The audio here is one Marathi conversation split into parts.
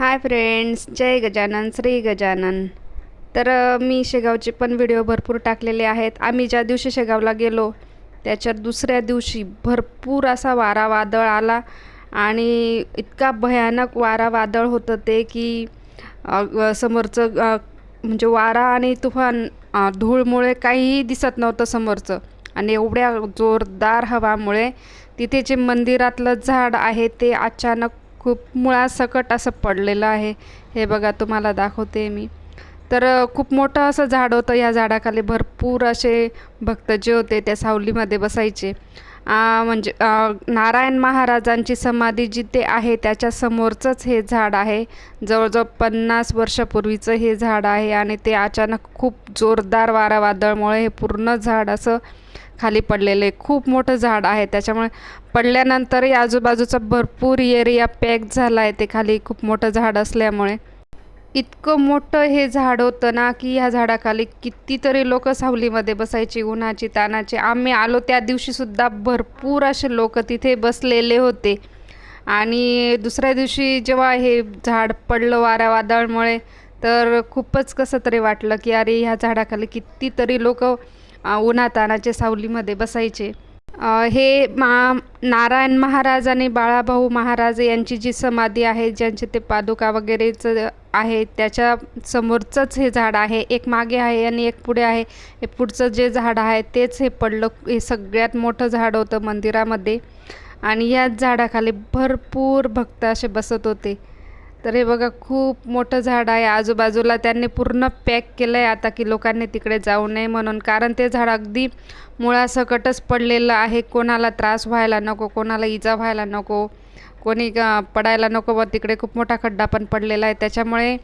हाय फ्रेंड्स जय गजानन श्री गजानन. तर मी शेगावचे पण व्हिडिओ भरपूर टाकलेले आहेत. आम्ही ज्या दिवशी शेगावला गेलो त्याच्या दुसऱ्या दिवशी भरपूर असा वारा वादळ आला आणि इतका भयानक वारा वादळ होतं ते की समोरचं म्हणजे वारा आणि तुफान धूळमुळे काहीही दिसत नव्हतं समोरचं. आणि एवढ्या जोरदार हवामुळे तिथे जे मंदिरातलं झाड आहे ते अचानक खूप मुळासकट असं पडलेलं आहे. हे बघा तुम्हाला दाखवते मी. तर खूप मोठं असं झाड होतं. या झाडाखाली भरपूर असे भक्त जे होते त्या सावलीमध्ये बसायचे. म्हणजे नारायण महाराजांची समाधी जिथे आहे त्याच्यासमोरचंच हे झाड आहे. जवळजवळ पन्नास वर्षापूर्वीचं हे झाड आहे आणि ते अचानक खूप जोरदार वारा वादळमुळे हे पूर्ण झाड असं खाली पडलेलं. आहे खूप मोठं झाड आहे. त्याच्यामुळे पडल्यानंतरही आजूबाजूचा भरपूर एरिया पॅक झाला आहे ते खाली खूप मोठं झाड असल्यामुळे. इतकं मोठं हे झाड होतं ना की ह्या झाडाखाली कितीतरी लोक सावलीमध्ये बसायची उन्हाची तानाची. आम्ही आलो त्या दिवशीसुद्धा भरपूर असे लोक तिथे बसलेले होते. आणि दुसऱ्या दिवशी जेव्हा हे झाड पडलं वाऱ्या वादळमुळे तर खूपच कसं तरी वाटलं की अरे ह्या झाडाखाली कितीतरी लोक उन्हातानाचे सावलीमध्ये बसायचे. हे मा नारायण महाराज आणि बाळाभाऊ महाराज यांची जी समाधी आहे ज्यांचे ते पादुका वगैरेचं आहे त्याच्या समोरचंच हे झाड आहे. एक मागे आहे आणि एक पुढे आहे. हे पुढचं जे झाड आहे तेच हे पडलं. हे सगळ्यात मोठं झाड होतं मंदिरामध्ये. आणि याच झाडाखाली भरपूर भक्त असे बसत होते. तर हे बघा खूप मोठं झाड आहे. आजूबाजूला त्यांनी पूर्ण पॅक केलं आहे आता की लोकांनी तिकडे जाऊ नये म्हणून. कारण ते झाड अगदी मुळासकटच पडलेलं आहे. कोणाला त्रास व्हायला नको कोणाला इजा व्हायला नको कोणी ग- पडायला नको. व तिकडे खूप मोठा खड्डा पण पडलेला आहे. त्याच्यामुळे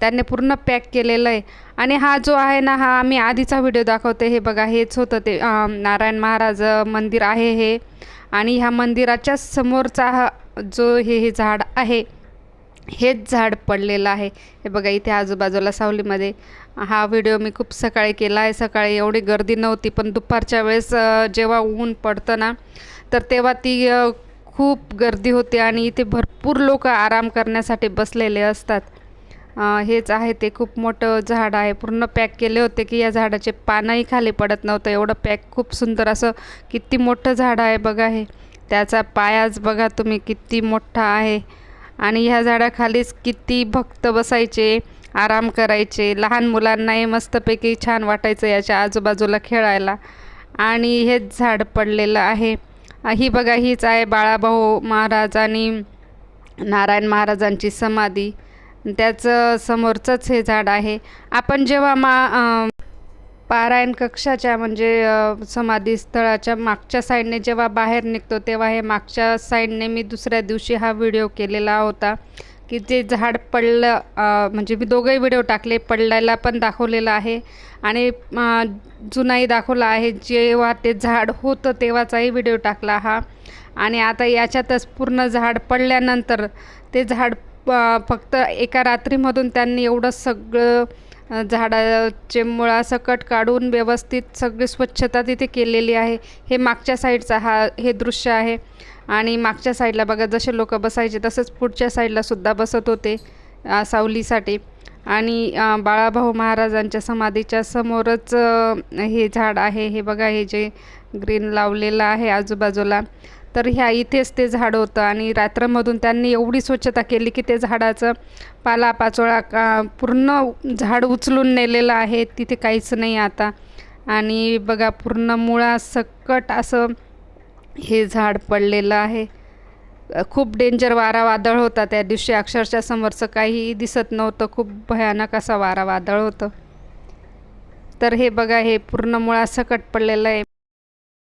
त्यांनी पूर्ण पॅक केलेलं आहे. आणि हा जो आहे ना हा आम्ही आधीचा व्हिडिओ दाखवते. हे बघा हेच होतं ते नारायण महाराज मंदिर आहे हे. आणि ह्या मंदिराच्या समोरचा हा जो हे हे झाड आहे हेच झाड पडलेलं आहे. हे बघा इथे आजूबाजूला सावलीमध्ये हा व्हिडिओ मी खूप सकाळी केला आहे. सकाळी एवढी गर्दी नव्हती पण दुपारच्या वेळेस जेव्हा ऊन पडतं ना तर तेव्हा ती खूप गर्दी होते आणि इथे भरपूर लोक आराम करण्यासाठी बसलेले असतात. हेच आहे ते खूप मोठं झाड आहे. पूर्ण पॅक केले होते की या झाडाचे पानंही खाली पडत नव्हतं. एवढं पॅक खूप सुंदर असं किती मोठं झाड आहे बघा हे. त्याचा पायाच बघा तुम्ही किती मोठा आहे. आणि ह्या झाडाखालीच किती भक्त बसायचे आराम करायचे लहान मुलांनाही मस्तपैकी छान वाटायचं याच्या आजूबाजूला खेळायला. आणि हेच झाड पडलेलं आहे. ही बघा हीच आहे बाळाभाऊ महाराज आणि नारायण महाराजांची समाधी. त्याचं समोरचंच हे झाड आहे. आपण जेव्हा मा पारायण कक्षाच्या म्हणजे समाधीस्थळाच्या समाधी स्थळाच्या मागच्या साईडने जेव्हा बाहेर निघतो तेव्हा हे मागच्या साईडने मी दुसऱ्या दिवशी हा व्हिडिओ केलेला होता. की जे झाड पडलं म्हणजे मी दोघंही व्हिडिओ टाकले पडलायला पण दाखवलेला आहे. आणि जुनाही दाखवला आहे जेव्हा ते झाड होतं तेव्हाचाही व्हिडिओ टाकला हा. आणि आता याच्यातच पूर्ण झाड पडल्यानंतर ते झाड फक्त एका रात्रीमधून त्यांनी एवढं सगळं झाडाचे मुळासकट काढून व्यवस्थित सगळी स्वच्छता तिथे केलेली आहे. हे मागच्या साईडचा हा हे दृश्य आहे. आणि मागच्या साईडला बघा जसे लोक बसायचे तसंच पुढच्या साईडला सुद्धा बसत होते सावलीसाठी. आणि बाळाभाऊ महाराजांच्या समाधीच्या समोरच हे झाड आहे. हे बघा हे जे ग्रीन लावलेलं आहे आजूबाजूला. तर ह्या इथेच ते झाड होतं आणि रात्रमधून त्यांनी एवढी स्वच्छता केली की ते झाडाचं पाला पाचोळा का पूर्ण झाड उचलून नेलेलं आहे. तिथे काहीच नाही आता. आणि बघा पूर्ण मुळासकट असं हे झाड पडलेलं आहे. खूप डेंजर वारा वादळ होता त्या दिवशी. अक्षरशः समोरचं काही दिसत नव्हतं. खूप भयानक असा वारा वादळ होतं. तर हे बघा हे पूर्ण मुळासकट पडलेलं आहे.